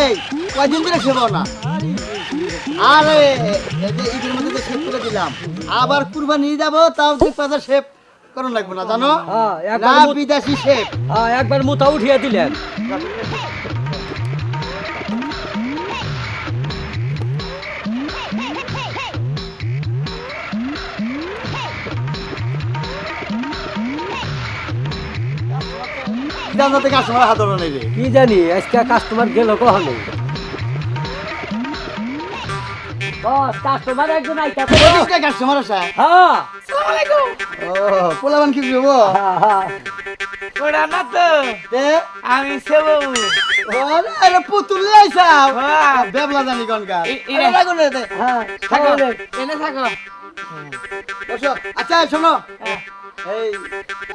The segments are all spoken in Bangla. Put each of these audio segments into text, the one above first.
এই কয়দিন ধরে সেবাও না? আরে ঈদের মধ্যে তো শেভ করে দিলাম আবার কুরবানি যাব তাও দুই পাঁচা শেভ করুন লাগবে না জানো? হ্যাঁ, বিদেশি শেভ হ্যাঁ, একবার মুতা উঠিয়ে দিলেন। যাতে কাস্টমার হাত নেবে কি জানি আজকে কাস্টমার গেল কখনো? বস কাস্টমার একজন আইতা কাস্টমার আসা হ্যাঁ। ও পোলাবান কি করব? হ্যাঁ, হ্যাঁ। ওরা না তো। আমি সেবু আরে পুতুল হ্যাঁ। বেবলা জানি লাগুন রে হ্যাঁ, থাকো। এনে থাকো। আচ্ছা শোনো। এই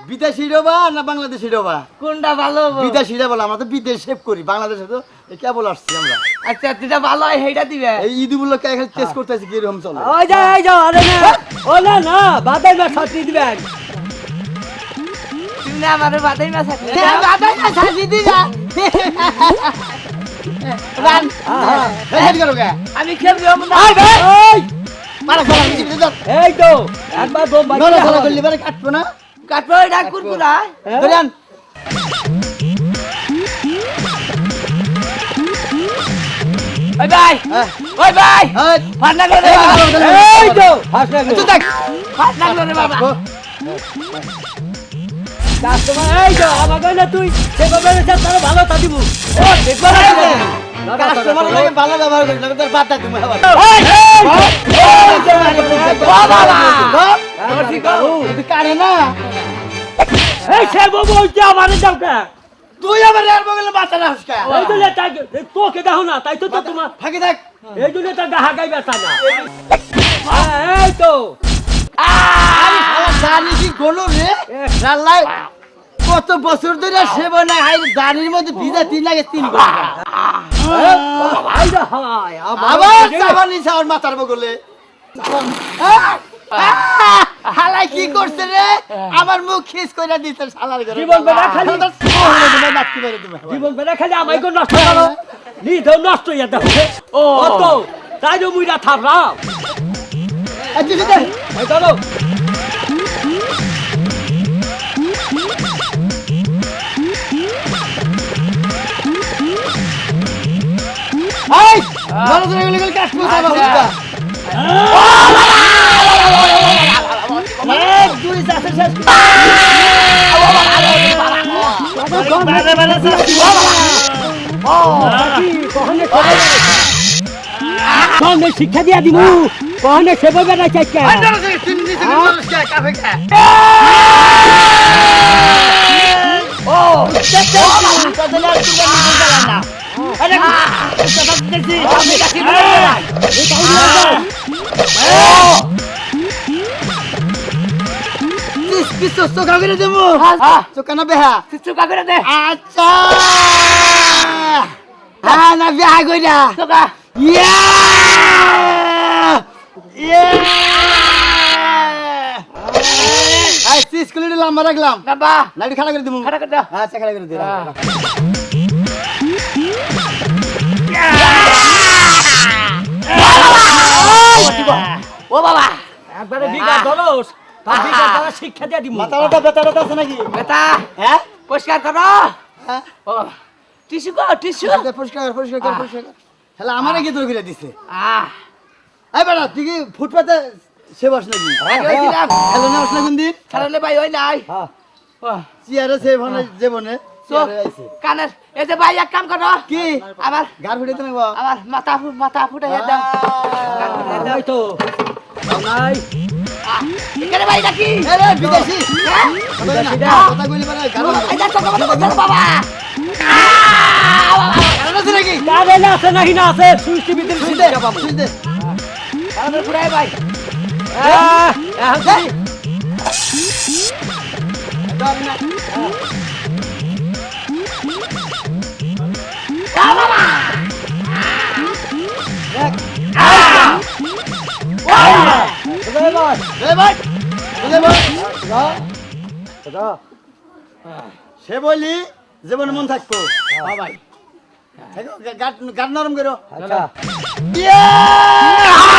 বিদেশি ডোবা না বাংলাদেশি ডোবা কোনটা ভালো? বিদেশি বলো আমরা তো বিদেশ সেভ করি বাংলাদেশে তো কেবল আসছি আমরা। আচ্ছা যেটা ভালো হয় সেইটা দিবে। এই ঈদ এখানে টেস্ট করতেছি কীরকম চলে? ওই যা এই যাও আরে না। ও না না বাদাই না ছাত্রী দিবেন। তুমি না আমার বাদাই বাদাই না না রান। হ্যাঁ, হেড করো কে আমি খেলবি না। মারা গলা নিচে দাও এই তো একবার দম নড়া চড়া বাজি করলে বারে কাটবো না। কাটবো এটা কুরকুরা ধরে ওই ভাই। ওই ভাই এই, করে দে এই, বাবা। ধরো, ধরো, ধরো। এই তো ফার্স্ট লাগল তুই দেখ ফান্না করে বাবা। কাস্টমার এই তো আমাকে না তুই সেভাবে রেখে তাহলে ভালো তা দিব। ও দেখব কাস্টমার লাগে ভালো ব্যবহার করি না তোর বাদ তুমি আবার এই, এই, বাবা ঠিক আছে তুই কাটে না এই সে বাবু ওইটা আমারে দাও কে তুই আবার এর বগলে বাচ্চা এই জন্য তাই তোকে দেখো না তাই তো তো তোমার ফাঁকি দেখ এই জন্য তার গাহা গাই বেচা না হ্যাঁ, এই তো আরে জানি কি গলো রে রাল্লাই কত বছর ধরে সেবা না হাই দাড়ির মধ্যে ভিজা তিন লাগে তিন ঘণ্টা। হায় আবার মাথার বগলে। হালাই কি করছে রে? আমার মুখ খিস কইরা দিতে শালার ঘরে। জীবন বেড়া খালি- নাকি মেরে দেবে? জীবন বেড়া খালি আমায় গো নষ্ট করো। নিজেও নষ্ট হইয়া ও তো তাই মুইরা থামলাম আচ্ছা সেটা এই ধরো। গেলে গেলে এক দুই শেষ। শিক্ষা দিয়া দিমু। কখনো বেড়া ও চোখা করে দেবো। চোখা না বেহা। চুকা করে দে। আচ্ছা। হ্যাঁ না বেহা কইরা। চুকা ইয়া! ইয়া! কুলিটি লম্বা রাখলাম বাবা। লাইট খাড়া করে দিমু। খাড়া করে দাও। আচ্ছা খাড়া করে দিলাম। ও বাবা। একবারে ধরোস তার শিক্ষা দিয়া দিমু। মাথাটা বেতাটা আছে নাকি? বেটা হ্যাঁ? পরিষ্কার করো। হ্যাঁ। ও টিস্যু কো টিস্যু। পরিষ্কার কর, পরিষ্কার পরিষ্কার কর। হ্যালো আমারে কি তোর করে দিছে? আহ। এই বেটা তুই কি ফুটপাতে সেবাস নাকি? আগে হইছিলাম। হ্যালো না আসলে কোন দিন ছাড়লে ভাই ওই নাই। হ্যাঁ। চেয়ারে সেবনে জীবনে চোখ চেয়ারে কানের এই যে ভাই এক কাম করো। কি? গার না বাবা আমার মাথা মাথা ফুটাই দাও। নাই তো। নাই। এখানে ভাই নাকি আরে বিদেশি। হ্যাঁ? কথা কথা কইলে মানে গার এই যে চোখে মতো বাবা। আছে নাকি? কারে না আছে নাকি না আছে। সুইচটি ভিতরে সুই সুইচে দে যাবাম সুই দে ফুটাই ভাই। সে বলি যেমন মন থাকব হ্যাঁ ভাই থাকো, গা- গাট গাট নরম করো আচ্ছা হ্যাঁ,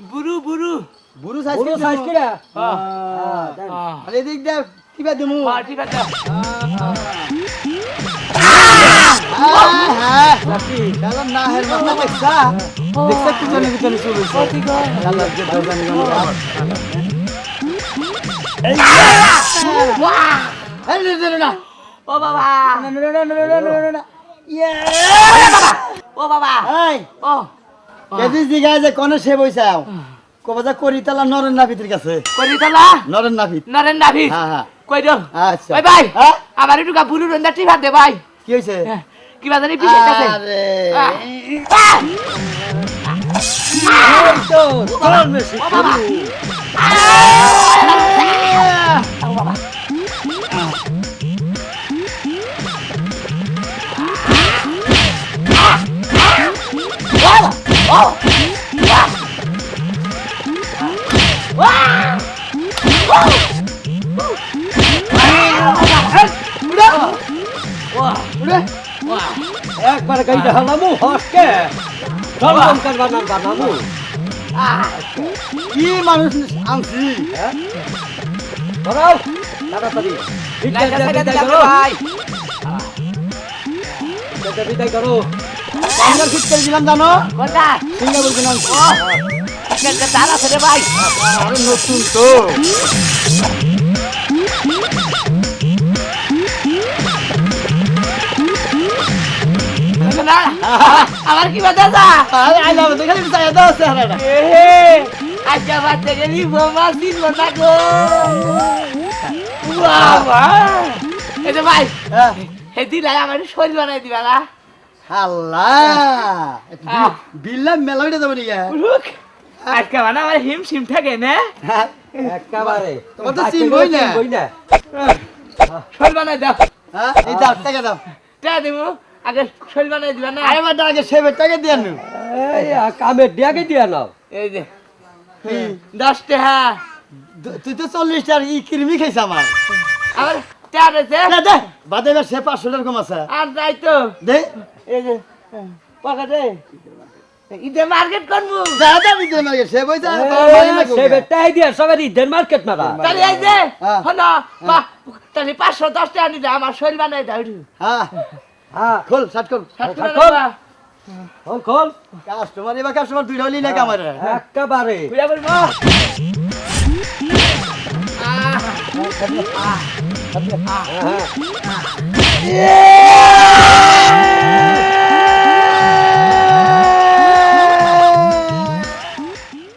বুড়ু বুড়ু বুড়ো সাইজ পুরো সাইজ হ্যাঁ হ্যাঁ আর দিমু হ্যাঁ হ্যাঁ হ্যাঁ না হের দেখছা দেখছা কি জন্য কি জন্য শুরু হইছে ঠিক যে দরজা এই নে নে না ও বাবা না না না না না না না ইয়ে ও বাবা এই ও কেদি জিগায় যে কোনে সে বইছাও কবাজা করি তালা নরেন নাফিতের কাছে। করিতলা? নরেন নাফিত নরেন নাভি হ্যাঁ হ্যাঁ। কই দাও আচ্ছা। ওই ভাই হ্যাঁ? আমার একটু বুড়ু রন্দা টিভা দে ভাই কি হইছে? হ্যাঁ, কিবা জানি বিশেষ আছে। আরে। তো চল মেশি একবার গাইতে হালামু হসকে। জলবন করবা না বানামু কি মানুষ আনছি ধরাও তাড়াতাড়ি। বিদায় করো। বাংলার ফিট করে দিলাম জানো? আনছি কেনটা তার ভাই। নতুন তো। আমার কি বাধা যা? আরে আই লাভ দেখালি চাই দাও চেহারাটা এ আজকে বাচ্চা গেলি বোমা দিল না গো। বাবা এই যে ভাই হ্যাঁ। হে দিলাই আমার শরীর বানাই দিবা না? আল্লাহ। বিল্লা মেলা হইতে যাব নিয়ে রুক আজকে মানে আমার হিম সিম থাকে না? হ্যাঁ। একেবারে। তোমার তো চিনবই না। শরীর বানাই দাও। হ্যাঁ এই দাও টাকা দাও। টা দেবো আগে বানাই দিবা না? আরে আমার আগে সেবে টাকা দিয়ে আনু। এই কামের দিয়াকে দিয়া নাও এই যে দশ টাকা তুই তো চল্লিশ ই কিরমি খাইছ আমার। আমার টাকা দে বাদে এবার সে পাঁচশো টাকা কম আছে। আর যাই তো। দে। এই যে পকেটে ইদে মার্কেট করব যা দে সে বেটাই দিয়া সবাই ঈদের মার্কেট মারা। তাহলে এই যে হ্যাঁ। হলো তাহলে পাঁচশো দশ টাকা নিতে আমার শরীর বানাই দাও। হ্যাঁ। হ্যাঁ খোল শার্ট খোল। ষাট করে খোল। নেবা। খোল খোল। কাস্টমার এবার কাস্টমার দুই হলি না কামারে একেবারে। হ্যাঁ